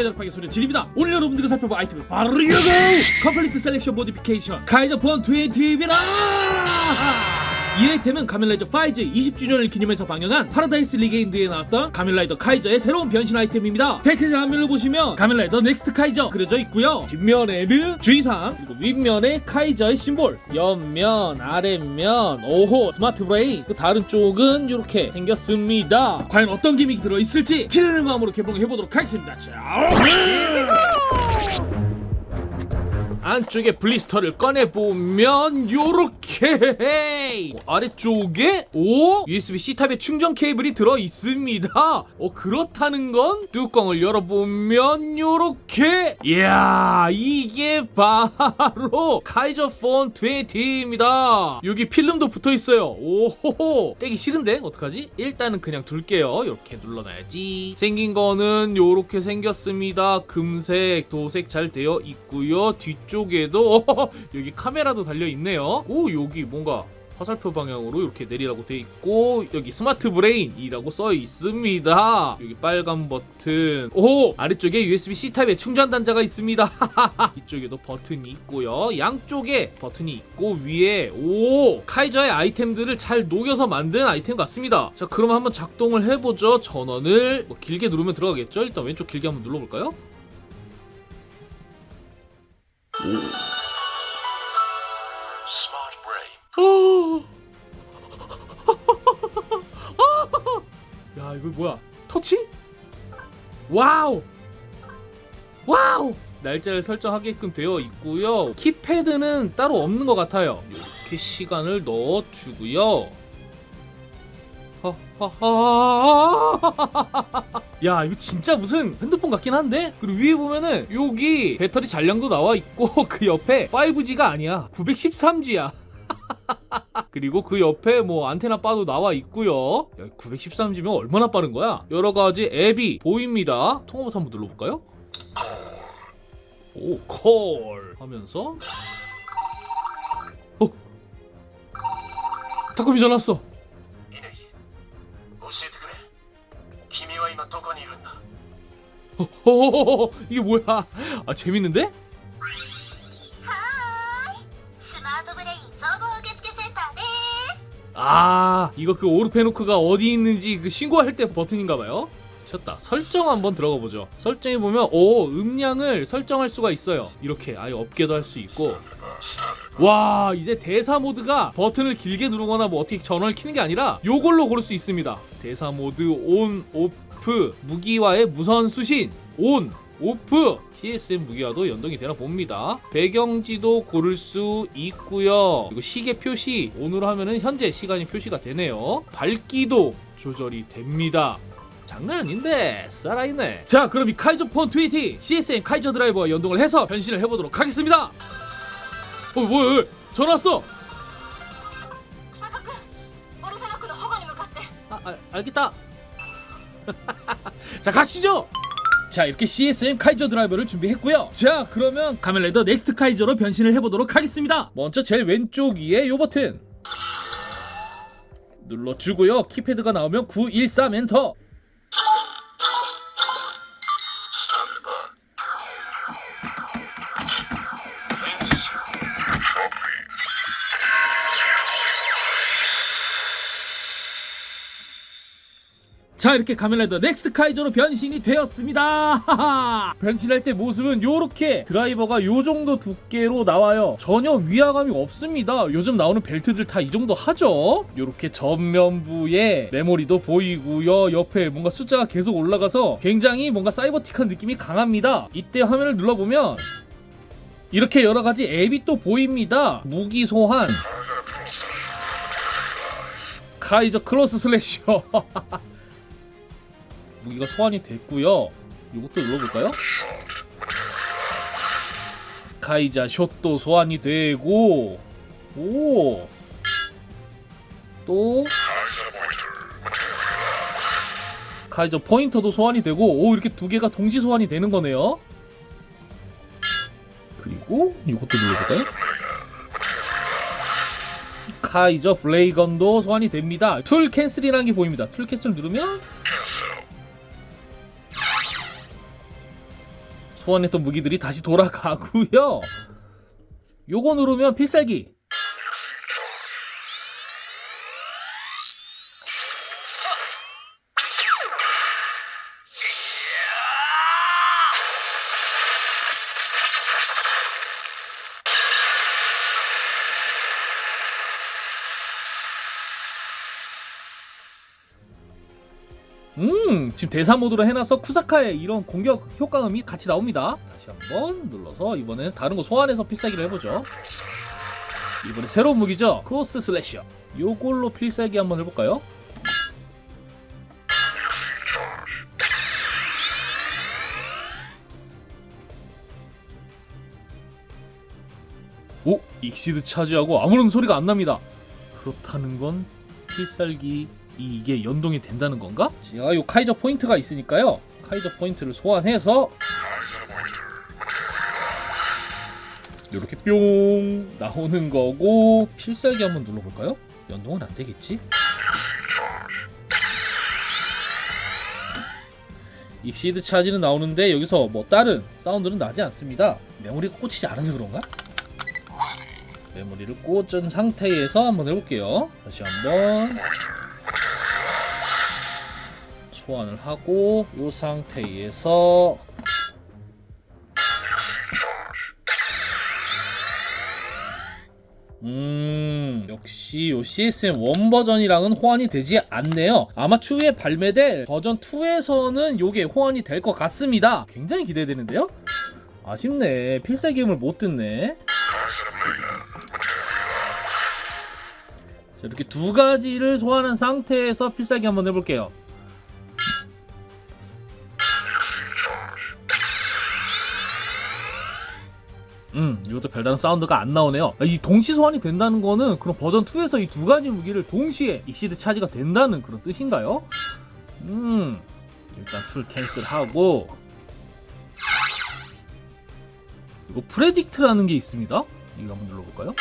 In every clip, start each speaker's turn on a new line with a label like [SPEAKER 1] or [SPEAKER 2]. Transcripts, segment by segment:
[SPEAKER 1] 스키들 대작pak의 소리 지립니다. 오늘 여러분들과 살펴볼 아이템은 바로 이거 컴플리트 셀렉션 모디피케이션 카이저 본 20입니다 이 아이템은 가면라이더 5G 20주년을 기념해서 방영한 파라다이스 리게인드에 나왔던 가면라이더 카이저의 새로운 변신 아이템입니다. 패키지 화면을 보시면 가면라이더 넥스트 카이저 그려져 있고요. 뒷면에는 주의사항 그리고 윗면에 카이저의 심볼 옆면 아랫면 오호 스마트 브레인 그 다른 쪽은 이렇게 생겼습니다. 과연 어떤 기믹이 들어있을지 기대되는 마음으로 개봉해보도록 하겠습니다. 자, 안쪽에 블리스터를 꺼내보면 요렇게. 어, 아래쪽에 오 USB-C 타입의 충전 케이블이 들어있습니다. 어 그렇다는 건 뚜껑을 열어보면 요렇게. 이야 이게 바로 카이저 폰 20입니다. 여기 필름도 붙어있어요. 오호호. 떼기 싫은데? 어떡하지? 일단은 그냥 둘게요. 이렇게 눌러놔야지. 생긴 거는 요렇게 생겼습니다. 금색 도색 잘 되어 있고요. 뒤쪽 에도 여기 카메라도 달려 있네요. 오 여기 뭔가 화살표 방향으로 이렇게 내리라고 돼 있고 여기 스마트 브레인이라고 써 있습니다. 여기 빨간 버튼. 오 아래쪽에 USB-C 타입의 충전 단자가 있습니다. 이쪽에도 버튼이 있고요. 양쪽에 버튼이 있고 위에 오 카이저의 아이템들을 잘 녹여서 만든 아이템 같습니다. 자 그럼 한번 작동을 해보죠. 전원을 뭐 길게 누르면 들어가겠죠? 일단 왼쪽 길게 한번 눌러볼까요. 야 이거 뭐야 터치? 와우 와우 날짜를 설정하게끔 되어 있고요 키패드는 따로 없는 것 같아요 이렇게 시간을 넣어주고요 야 이거 진짜 무슨 핸드폰 같긴 한데 그리고 위에 보면은 여기 배터리 잔량도 나와 있고 그 옆에 5G가 아니야 913G야 그리고 그 옆에 뭐 안테나 바도 나와 있고요. 913G면 얼마나 빠른 거야? 여러 가지 앱이 보입니다. 통화 버튼 한번 눌러볼까요? 오, 콜 하면서 어, 타코미 전화 왔어. 어, 어, 어, 어, 이게 뭐야? 아 재밌는데?
[SPEAKER 2] はーいスマートブレイン総合受付センターでーす
[SPEAKER 1] 아 이거 그 오르페노크가 어디 있는지 그 신고할 때 버튼인가봐요. 쳤다. 설정 한번 들어가 보죠. 설정해 보면 오 음량을 설정할 수가 있어요. 이렇게 아예 업계도 할 수 있고. 와 이제 대사 모드가 버튼을 길게 누르거나 뭐 어떻게 전원을 켜는 게 아니라 요걸로 고를 수 있습니다. 대사 모드 온 오프 오프 무기와의 무선 수신 온 오프 CSM 무기와도 연동이 되나 봅니다. 배경지도 고를 수 있고요. 그리고 시계 표시 온으로 하면은 현재 시간이 표시가 되네요. 밝기도 조절이 됩니다. 장난 아닌데 살아있네. 자 그럼 이 카이저 폰 2ET CSM 카이저 드라이버와 연동을 해서 변신을 해보도록 하겠습니다. 어 뭐야 전화 왔어.
[SPEAKER 2] 아,
[SPEAKER 1] 아, 아 알겠다. 자 가시죠. 자 이렇게 CSM 카이저 드라이버를 준비했고요. 자 그러면 가면레더 넥스트 카이저로 변신을 해보도록 하겠습니다. 먼저 제일 왼쪽 위에 요 버튼 눌러주고요. 키패드가 나오면 913 엔터. 자 이렇게 가면라이더 넥스트 카이저로 변신이 되었습니다. 변신할 때 모습은 요렇게 드라이버가 요 정도 두께로 나와요. 전혀 위화감이 없습니다. 요즘 나오는 벨트들 다 이 정도 하죠? 요렇게 전면부에 메모리도 보이고요. 옆에 뭔가 숫자가 계속 올라가서 굉장히 뭔가 사이버틱한 느낌이 강합니다. 이때 화면을 눌러보면 이렇게 여러 가지 앱이 또 보입니다. 무기 소환. 카이저 클로스 슬래셔 무기가 소환이 됐고요. 이것도 눌러볼까요? 카이자 숏도 소환이 되고 오. 또 카이저 포인터도 소환이 되고 오 이렇게 두 개가 동시 소환이 되는 거네요. 그리고 이것도 눌러볼까요? 카이저 블레이건도 소환이 됩니다. 툴 캔슬이라는 게 보입니다. 툴 캔슬 누르면 소환했던 무기들이 다시 돌아가고요. 요거 누르면 필살기. 음, 지금 대사 모드로 해놔서 쿠사카의 이런 공격 효과음이 같이 나옵니다. 다시 한번 눌러서 이번엔 다른 거 소환해서 필살기를 해보죠. 이번에 새로운 무기죠. 크로스 슬래셔. 요걸로 필살기 한번 해볼까요? 오! 익시드 차지하고 아무런 소리가 안 납니다. 그렇다는 건 필살기 이게 연동이 된다는 건가? 제가 요 카이저 포인트가 있으니까요. 카이저 포인트를 소환해서 이렇게 뿅 나오는 거고 필살기 한번 눌러볼까요? 연동은 안 되겠지? 익시드 차지는 나오는데 여기서 뭐 다른 사운드는 나지 않습니다. 메모리가 꽂히지 않아서 그런가? 메모리를 꽂은 상태에서 한번 해볼게요. 다시 한번 소환을 하고 이 상태에서 음 역시 요 CSM 1 버전이랑은 호환이 되지 않네요. 아마 추후에 발매될 버전 2에서는 요게 호환이 될 것 같습니다. 굉장히 기대되는데요? 아쉽네. 필살기음을 못 듣네. 자, 이렇게 두 가지를 소환한 상태에서 필살기 한번 해볼게요 음, 이것도 별다른 사운드가 안 나오네요. 이 동시 소환이 된다는 거는 그럼 버전 2에서 이 두 가지 무기를 동시에 익시드 차지가 된다는 그런 뜻인가요? 음, 일단 툴 캔슬하고 이거 프레딕트라는 게 있습니다. 이거 한번 눌러볼까요?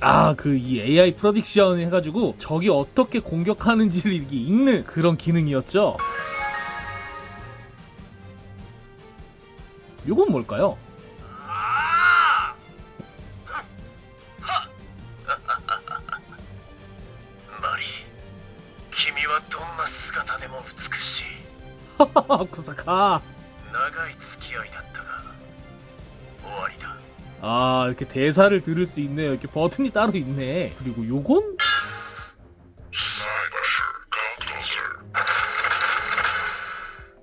[SPEAKER 1] 아 그 이 AI 프로딕션 해가지고 적이 어떻게 공격하는지를 이렇게 읽는 그런 기능이었죠. 요건 뭘까요? 구사카 아, 이렇게 대사를 들을 수 있네요. 이렇게 버튼이 따로 있네. 그리고 요건?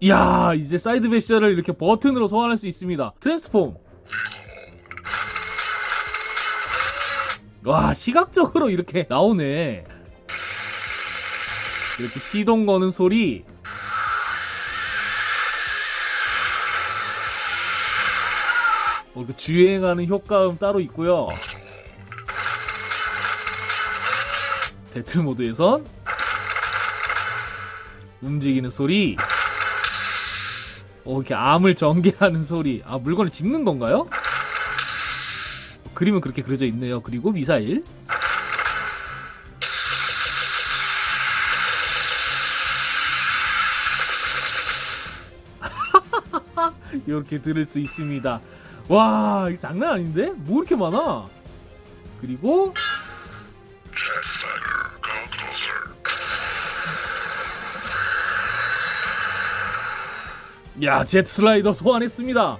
[SPEAKER 1] 이야, 이제 사이드 배셔를 이렇게 버튼으로 소환할 수 있습니다. 트랜스폼. 와, 시각적으로 이렇게 나오네. 이렇게 시동 거는 소리. 그 주행하는 효과음 따로 있고요. 배틀 모드에선 움직이는 소리. 어, 이렇게 암을 전개하는 소리. 아, 물건을 짚는 건가요? 어, 그림은 그렇게 그려져 있네요. 그리고 미사일. 이렇게 들을 수 있습니다. 와, 이거 장난 아닌데? 뭐 이렇게 많아? 그리고 야, 제트 슬라이더 소환했습니다.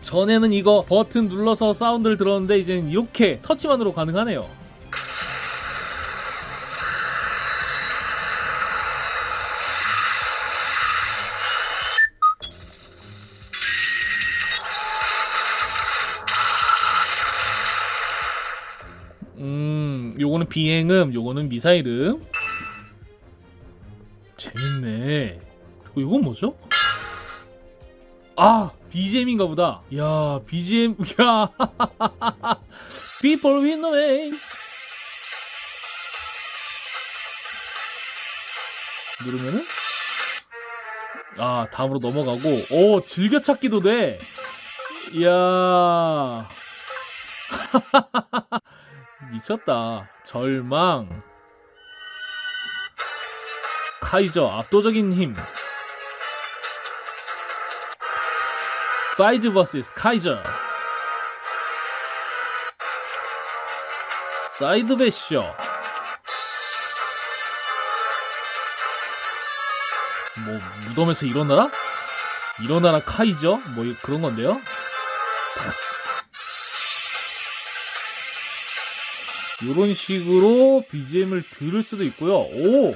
[SPEAKER 1] 전에는 이거 버튼 눌러서 사운드를 들었는데 이제는 이렇게 터치만으로 가능하네요. 비행음, 요거는 미사일음. 재밌네. 그리고 이건 뭐죠? 아, BGM인가 보다. 야, BGM, 야. People win the way. 누르면은 아 다음으로 넘어가고 오 즐겨찾기도 돼 이야 미쳤다 절망 카이저 압도적인 힘 파이즈 vs 카이저 사이드 배쇼 뭐 무덤에서 일어나라? 일어나라 카이저? 뭐 이- 그런 건데요? 이런 식으로 BGM을 들을 수도 있고요. 오!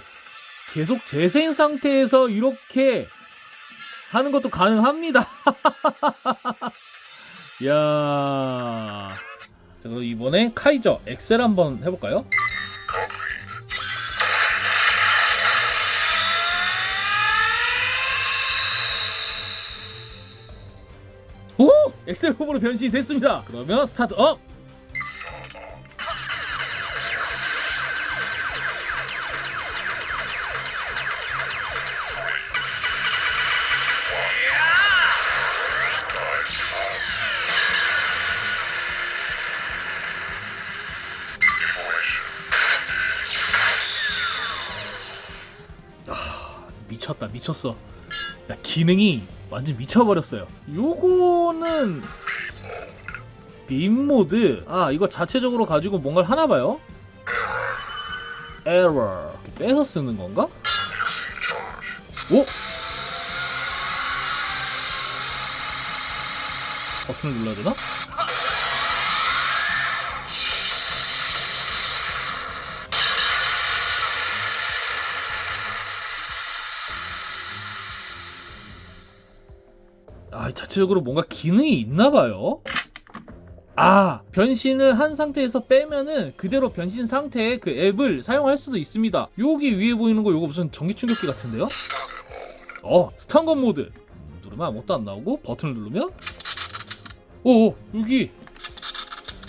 [SPEAKER 1] 계속 재생 상태에서 이렇게 하는 것도 가능합니다. 야. 자, 그럼 이번에 카이저 엑셀 한번 해 볼까요? 오! 엑셀 홈으로 변신이 됐습니다. 그러면 스타트 업! 미쳤어 야 기능이 완전 미쳐버렸어요 요거는 빔 모드 아 이거 자체적으로 가지고 뭔가를 하나봐요 에러 빼서 쓰는 건가? 오? 버튼을 눌러야 되나? 아, 자체적으로 뭔가 기능이 있나 봐요. 아, 변신을 한 상태에서 빼면은 그대로 변신 상태의 그 앱을 사용할 수도 있습니다. 여기 위에 보이는 거 이거 무슨 전기 충격기 같은데요? 어, 스탄건 모드. 음, 누르면 아무것도 안 나오고 버튼을 누르면 오, 여기.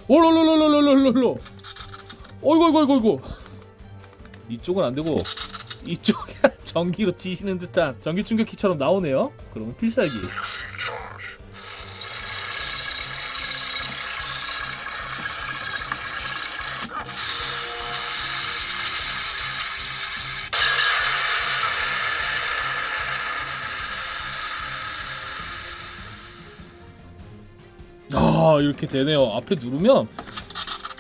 [SPEAKER 1] 오롤롤롤롤롤롤롤. 어이구 어이구 어이구 어이구. 이쪽은 안 되고 이쪽에 전기로 지시는 듯한 전기 충격기처럼 나오네요. 그러면 필살기. 이렇게 되네요. 앞에 누르면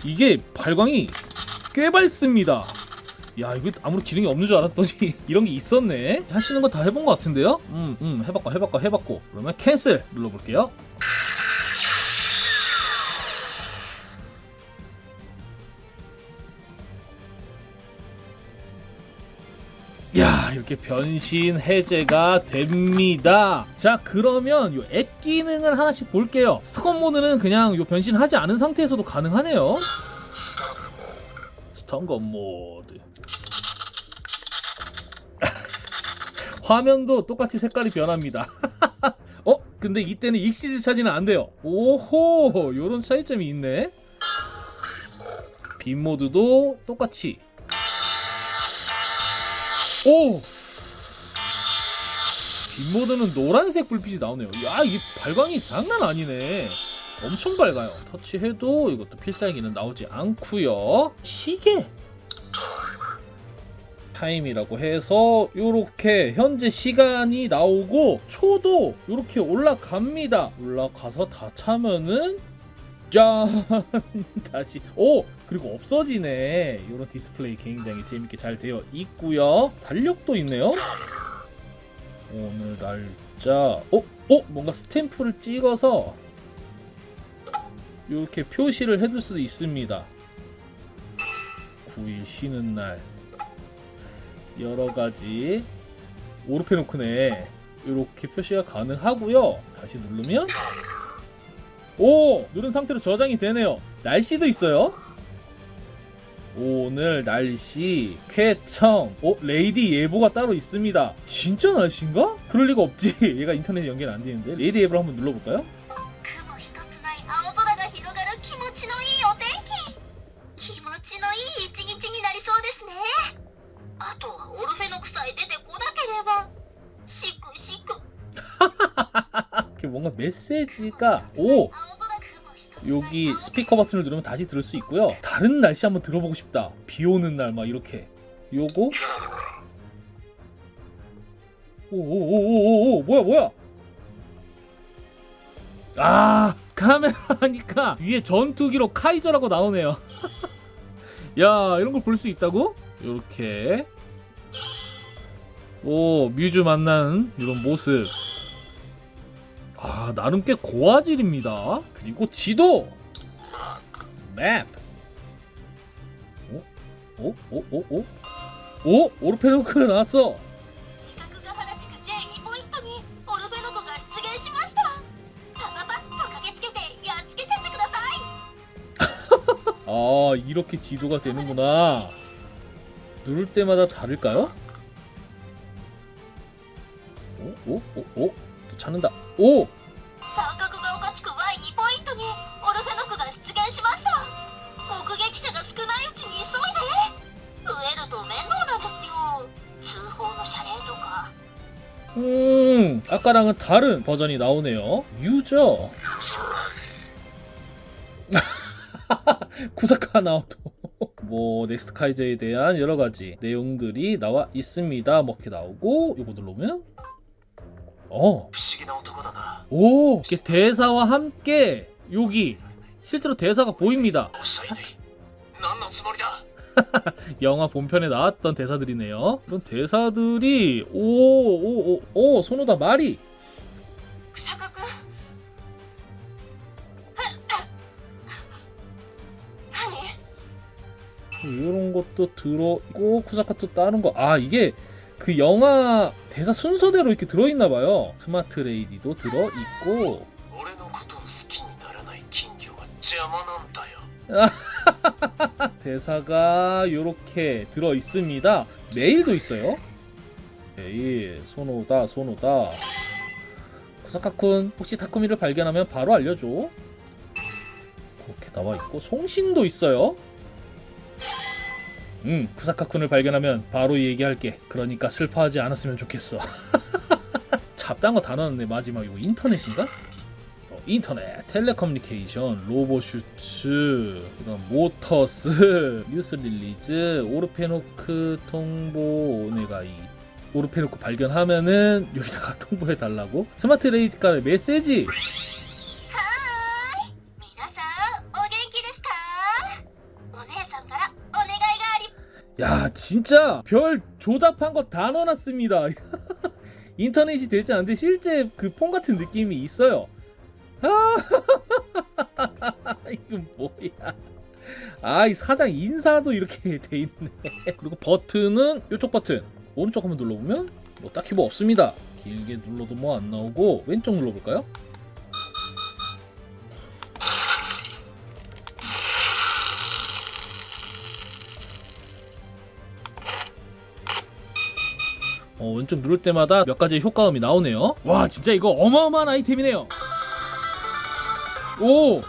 [SPEAKER 1] 이게 발광이 꽤 밝습니다. 야 이거 아무리 기능이 없는 줄 알았더니 이런 게 있었네. 하시는 거 다 해본 것 같은데요? 음, 음 해봤고 해봤고 해봤고 그러면 캔슬 눌러볼게요. 야 이렇게 변신 해제가 됩니다. 자 그러면 요 앱 기능을 하나씩 볼게요. 스턴 모드는 그냥 요 변신하지 않은 상태에서도 가능하네요. 스턴건 모드. 화면도 똑같이 색깔이 변합니다. 어? 근데 이때는 익시즈 차지는 안 돼요. 오호 요런 차이점이 있네. 빔 모드도 똑같이 오! 빔모드는 노란색 불빛이 나오네요. 야, 이 발광이 장난 아니네. 엄청 밝아요. 터치해도 이것도 필살기는 나오지 않고요. 시계 타임이라고 해서 요렇게 현재 시간이 나오고 초도 요렇게 올라갑니다. 올라가서 다 차면은 짠. 다시. 오 그리고 없어지네. 이런 디스플레이 굉장히 재밌게 잘 되어 있고요. 달력도 있네요. 오늘 날짜. 어? 어? 뭔가 스탬프를 찍어서 이렇게 표시를 해둘 수도 있습니다. 9일 쉬는 날. 여러가지. 오르페노크네. 이렇게 표시가 가능하고요. 다시 누르면 오! 누른 상태로 저장이 되네요. 날씨도 있어요? 오늘 날씨 쾌청 오 레이디 예보가 따로 있습니다 진짜 날씨인가? 그럴 리가 없지 얘가 인터넷 연결 안 되는데 레이디 예보를 한번 눌러볼까요? 뭔가 메시지가 오 여기 스피커 버튼을 누르면 다시 들을 수 있고요. 다른 날씨 한번 들어보고 싶다. 비 오는 날 막 이렇게. 요거 오오오오오 뭐야 뭐야? 아 카메라니까 위에 전투기로 카이저라고 나오네요. 야 이런 걸 볼 수 있다고? 요렇게 오 뮤즈 만나는 이런 모습. 아 나름 꽤 고화질입니다 그리고 지도 맵 어? 어? 어? 어? 어? 어? 오! 오르페노크 나왔어! 아 이렇게 지도가 되는구나 누를 때마다 다를까요? 오? 오? 오? 오? 또 찾는다 오!
[SPEAKER 2] 三角がおかしく Y2 ポイントにオルフェノクが出現しました目撃者が少ないうちに急いで増えると面倒なんですよ通報の謝礼とか
[SPEAKER 1] 음, 아까랑은 다른 버전이 나오네요. 유저. 구사카 나오도. 뭐 넥스트 카이저에 대한 여러 가지 내용들이 나와 있습니다. 뭐 이렇게 나오고 이거 누르면 어. 오, 이게 대사와 함께 여기 실제로 대사가 보입니다. 영화 본편에 나왔던 대사들이네요. 이런 대사들이 오오오오 오, 오, 오, 손오다 말이. 이런 것도 들어있고 쿠사카도 따는 거 아 이게 그 영화 대사 순서대로 이렇게 들어있나 봐요. 스마트 레이디도 들어있고. 대사가 이렇게 들어 있습니다. 메일도 있어요. 메일 손오다 손오다. 구사카쿤 혹시 타쿠미를 발견하면 바로 알려줘. 그렇게 나와 있고 송신도 있어요. 응 쿠사카쿤을 발견하면 바로 얘기할게 그러니까 슬퍼하지 않았으면 좋겠어 잡다한 거 다 나왔네 마지막 이거 인터넷인가? 어, 인터넷, 텔레커뮤니케이션, 로보슈츠, 그다음 모터스, 뉴스 릴리즈, 오르페노크 통보 오네가이. 오르페노크 발견하면은 여기다가 통보해 달라고. 스마트 레이디카의 메시지. 야, 진짜 별 조잡한 거 다 넣어놨습니다. 인터넷이 될지 않는데 실제 그 폰 같은 느낌이 있어요. 아, 이건 뭐야? 아, 이 사장 인사도 이렇게 돼 있네. 그리고 버튼은 이쪽 버튼. 오른쪽 한번 눌러보면 뭐 딱히 뭐 없습니다. 길게 눌러도 뭐 안 나오고 왼쪽 눌러볼까요? 왼쪽 누를 때마다 몇 가지 효과음이 나오네요 와 진짜 이거 어마어마한 아이템이네요 오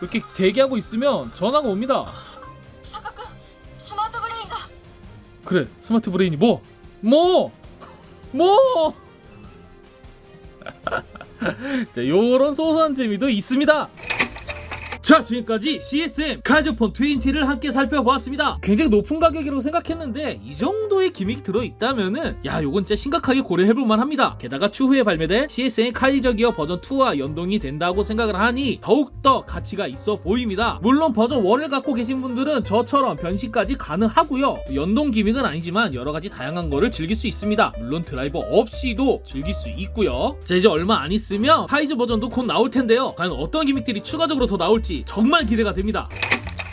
[SPEAKER 1] 이렇게 대기하고 있으면 전화가 옵니다
[SPEAKER 2] 스마트 브레인가?
[SPEAKER 1] 그래 스마트 브레인이 뭐? 뭐? 뭐? 자 요런 소소한 재미도 있습니다 자, 지금까지 CSM 카이저폰 20를 함께 살펴보았습니다. 굉장히 높은 가격이라고 생각했는데 이 정도의 기믹이 들어있다면은 야, 요건 진짜 심각하게 고려해볼만 합니다. 게다가 추후에 발매될 CSM 카이저 기어 버전 2와 연동이 된다고 생각을 하니 더욱더 가치가 있어 보입니다. 물론 버전 1을 갖고 계신 분들은 저처럼 변신까지 가능하고요. 연동 기믹은 아니지만 여러 가지 다양한 거를 즐길 수 있습니다. 물론 드라이버 없이도 즐길 수 있고요. 자, 이제 얼마 안 있으면 카이저 버전도 곧 나올 텐데요. 과연 어떤 기믹들이 추가적으로 더 나올지 정말 기대가 됩니다.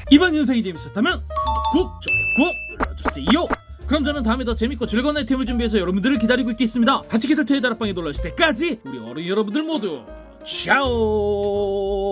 [SPEAKER 1] 이번 영상이 재밌었다면 구독, 좋아요 꾹 눌러주세요. 그럼 저는 다음에 더 재밌고 즐거운 아이템을 준비해서 여러분들을 기다리고 있겠습니다. 하치키들 테이 다락방에 놀러 오실 때까지 우리 어른 여러분들 모두 차오